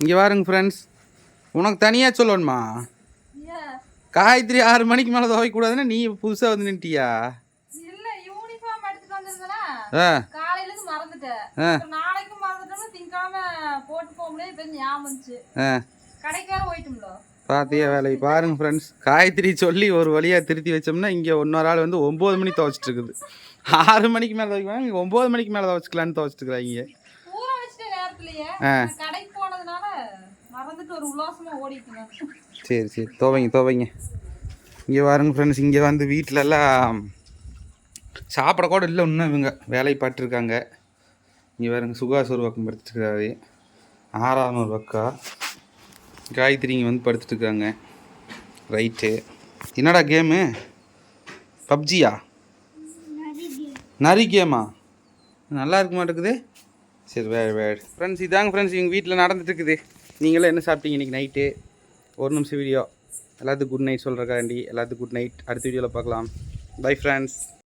இங்கே பாருங்க ஃப்ரெண்ட்ஸ் உனக்கு தனியாக சொல்லணுமா? காயத்ரி ஆறு மணிக்கு மேலே துவைக்கக்கூடாதுன்னா நீ புதுசாக வந்து நின்ட்டியா? பார்த்தியா வேலை பாருங்க ஃப்ரெண்ட்ஸ் காயத்ரி சொல்லி ஒரு வழியாக திருத்தி வச்சோம்னா இங்கே இன்னொரு ஆள் வந்து ஒம்பது மணி துவைச்சிட்டு இருக்குது ஆறு மணிக்கு மேலே துவைக்கலாம் இங்கே ஒம்பது மணிக்கு மேலே துவைச்சிக்கலான்னு துவைச்சிட்டு இருக்கிறாங்க ஆ. சரி சரி. தோவைங்க துவைங்க. இங்கே வாருங்க ஃப்ரெண்ட்ஸ் இங்கே வந்து வீட்டிலலாம் சாப்பிட கூட இல்லை இன்னும் இவங்க. வேலை பார்த்துருக்காங்க. இங்கே பாருங்க சுகாஸ் ஒரு பக்கம் படுத்துட்டுருக்காரு ஆறாம் ஒரு பக்கம் காயத்ரி இங்கே வந்து படுத்துட்டுருக்காங்க ரைட்டு. என்னடா கேமு பப்ஜியா? நரி கேமா நல்லா இருக்க மாட்டேங்குது. சரி வேறு வேறு. ஃப்ரெண்ட்ஸ் இதாங்க ஃப்ரெண்ட்ஸ் எங்கள் வீட்டில் நடந்துட்டுருக்குது நீங்களும் என்ன சாப்பிட்டீங்க இன்றைக்கி நைட்டு? ஒரு நிமிஷம் வீடியோ எல்லாத்துக்கும் குட் நைட் சொல்கிறக்காண்டி எல்லாத்துக்கும் குட் நைட் அடுத்த வீடியோவில் பார்க்கலாம். Bye friends